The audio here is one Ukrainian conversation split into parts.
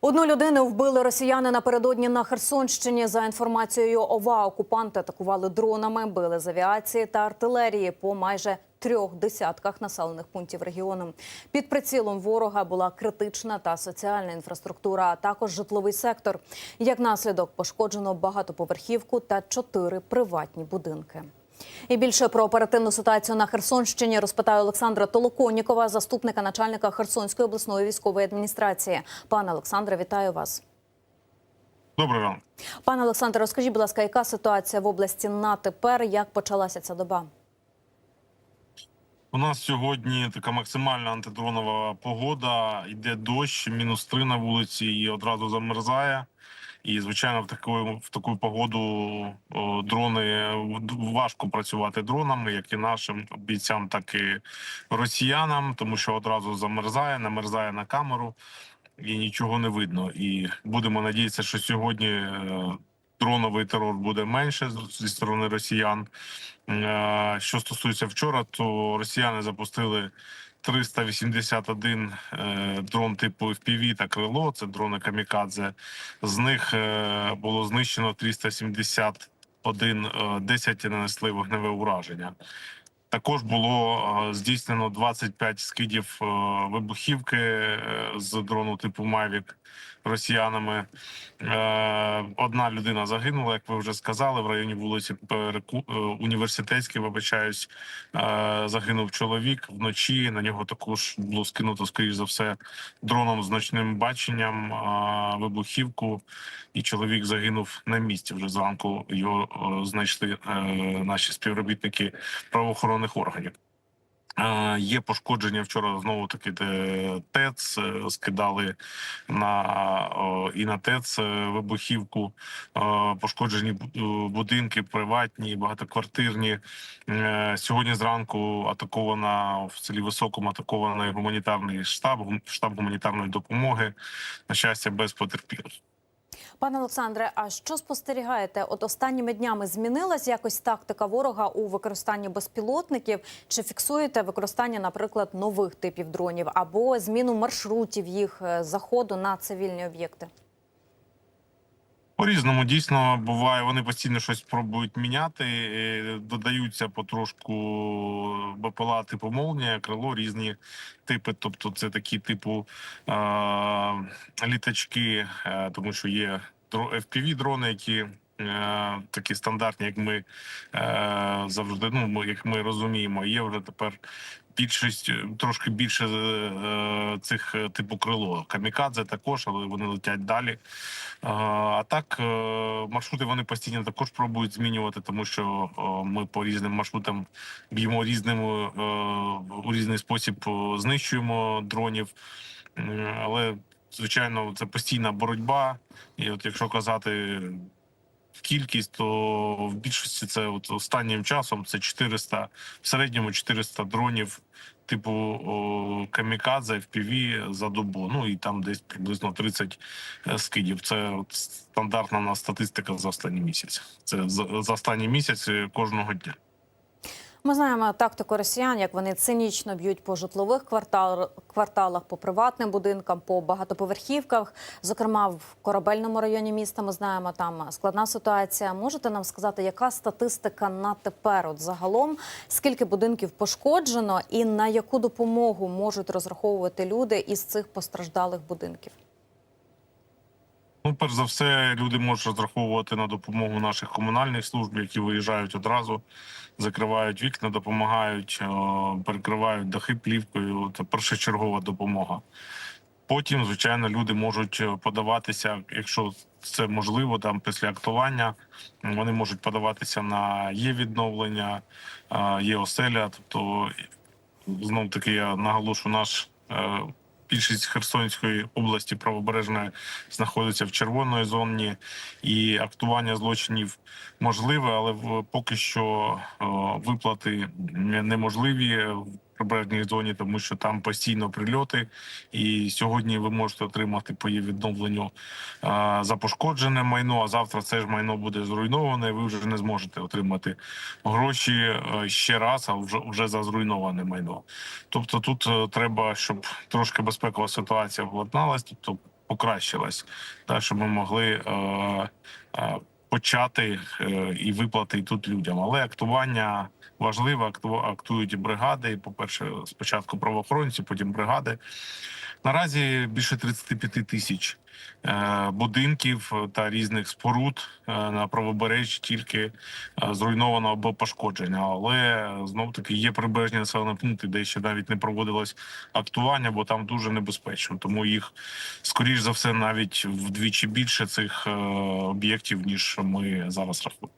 Одну людину вбили росіяни напередодні на Херсонщині. За інформацією ОВА, окупанти атакували дронами, били з авіації та артилерії по майже трьох десятках населених пунктів регіону. Під прицілом ворога була критична та соціальна інфраструктура, а також житловий сектор. Як наслідок пошкоджено багатоповерхівку та чотири приватні будинки. І більше про оперативну ситуацію на Херсонщині розпитаю Олександра Толоконікова, заступника начальника Херсонської обласної військової адміністрації. Пане Олександре, вітаю вас. Добрий ранок. Пане Олександре, розкажіть, будь ласка, яка ситуація в області на тепер? Як почалася ця доба? У нас сьогодні така максимальна антидронова погода. Йде дощ, мінус три на вулиці і одразу замерзає. І звичайно, в таку в таку погоду дрони важко працювати дронами, як і нашим бійцям, так і росіянам, тому що одразу замерзає, намерзає на камеру і нічого не видно. І будемо надіятися, що сьогодні е, дроновий терор буде менше зі сторони росіян. Е, Що стосується вчора, то росіяни запустили 381 е, дрон типу FPV та крило. Це дрони камікадзе. З них е, було знищено 371, е, 10 нанесли вогневе ураження. Також було е, здійснено 25 скидів вибухівки з дрону типу Mavic росіянами. Е, Одна людина загинула, як ви вже сказали, в районі вулиці е, Університетській, вибачаюсь, е, загинув чоловік вночі. На нього також було скинуто, скоріш за все, дроном з ночним баченням вибухівку, і чоловік загинув на місці. Вже зранку його знайшли наші співробітники правоохоронних органів. Е, Є пошкодження вчора знову таки ТЕЦ е, скидали на і на ТЕЦ е, вибухівку. Пошкоджені бу- будинки, приватні, багатоквартирні. Сьогодні зранку атакована в селі Високому атакований гуманітарний штаб, штаб гуманітарної допомоги. На щастя, без потерпілих. Пане Олександре, а що спостерігаєте? От останніми днями змінилась якось тактика ворога у використанні безпілотників? Чи фіксуєте використання, наприклад, нових типів дронів або зміну маршрутів їх е, заходу на цивільні об'єкти? По різному дійсно буває. Вони постійно щось пробують міняти. е, Додаються потрошку БПЛА типу молнія, крило, різні типи. Тобто, це такі типу е- літачки, е, тому що є fpv дрони, які. Е, Такі стандартні, як ми е, завжди, ну як ми розуміємо, є вже тепер більшість е, трошки більше е, цих е, типу крило. Камікадзе також, але вони летять далі. А, А так е, маршрути вони постійно також пробують змінювати, тому що е, ми по різним маршрутам б'ємо різним е, у різний спосіб е, знищуємо дронів. М, Але звичайно, це постійна боротьба. І от якщо казати кількість, то в більшості це от останнім часом це 400, в середньому 400 дронів. Типу о, камікадзе FPV за добу. Ну і там десь приблизно 30 е, скидів. Це от стандартна у нас статистика за останній місяць. Це за останній місяць е, кожного дня. Ми знаємо тактику росіян, як вони цинічно б'ють по житлових квартал, кварталах, по приватним будинкам, по багатоповерхівках. Зокрема, в корабельному районі міста ми знаємо там складна ситуація. Можете нам сказати, яка статистика на тепер? От загалом скільки будинків пошкоджено, і на яку допомогу можуть розраховувати люди із цих постраждалих будинків? Ну, перш за все, люди можуть розраховувати на допомогу наших комунальних служб, які виїжджають одразу, закривають вікна, допомагають, о, перекривають дахи плівкою. Це першочергова допомога. Потім, звичайно, люди можуть е, подаватися, якщо це можливо, там після актування вони можуть подаватися на є відновлення, е, є оселя. Тобто, знов таки я наголошу, наш е, більшість Херсонської області правобережної знаходиться в червоної зоні, і актування злочинів можливе, але поки що е, виплати неможливі прибережній зоні, тому що там постійно прильоти. І сьогодні ви можете отримати по її відновленню за пошкоджене майно. А завтра це ж майно буде зруйноване. і Ви вже не зможете отримати гроші е, ще раз, а вже вже за зруйноване майно. Тобто, тут е, треба, щоб трошки безпекова ситуація владналась. Тобто покращилась, та щоб ми могли е, е, почати е, і виплати тут людям. Але актування важливе, акту- актують бригади. По перше, спочатку правоохоронці, потім бригади. Наразі більше 35 тисяч будинків та різних споруд е, на правобережжі тільки е, зруйновано або пошкодження. Але знов таки є прибережні населені пункти, де ще навіть не проводилось актування, бо там дуже небезпечно. Тому їх скоріш за все навіть вдвічі більше цих е, об'єктів ніж ми зараз рахуємо.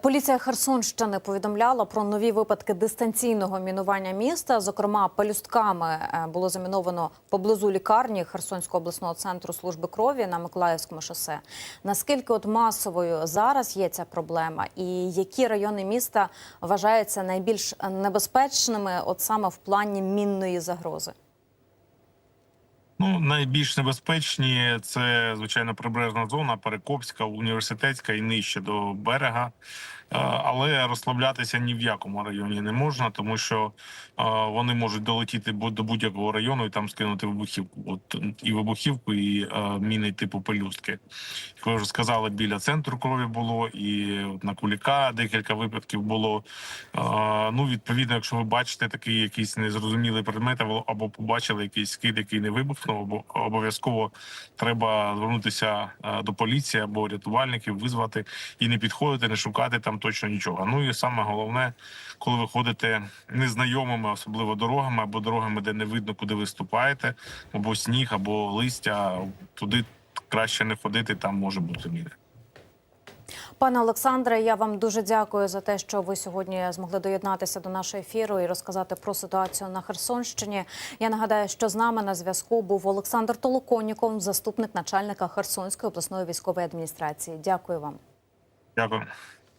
Поліція Херсонщини повідомляла про нові випадки дистанційного мінування міста. Зокрема, пелюстками е, було заміновано поблизу лікарні Херсонського обласного центру служби крові на Миколаївському шосе. Наскільки от масовою зараз є ця проблема, і які райони міста вважаються найбільш небезпечними, от саме в плані мінної загрози? Ну, найбільш небезпечні це звичайно прибережна зона, Перекопська, університетська і нижче до берега. Е, Але розслаблятися ні в якому районі не можна, тому що е, вони можуть долетіти до будь-якого району і там скинути вибухівку. От і вибухівку, і е, міни типу пелюстки. Як ви вже сказали, біля центру крові було, і на Куліка декілька випадків було. Ну, відповідно, якщо ви бачите такий якийсь незрозумілий предмет, або- побачили якийсь скид, який не вибухнув, або обов'язково треба звернутися до поліції або рятувальників, визвати і не підходити, не шукати там точно нічого. Ну і саме головне, коли ви ходите незнайомими, особливо дорогами, або дорогами, де не видно, куди ви ступаєте, або сніг, або листя, туди краще не ходити, там може бути міни. Пане Олександре, я вам дуже дякую за те, що ви сьогодні змогли доєднатися до нашого ефіру і розказати про ситуацію на Херсонщині. Я нагадаю, що з нами на зв'язку був Олександр Толоконніков, заступник начальника Херсонської обласної військової адміністрації. Дякую вам. Дякую.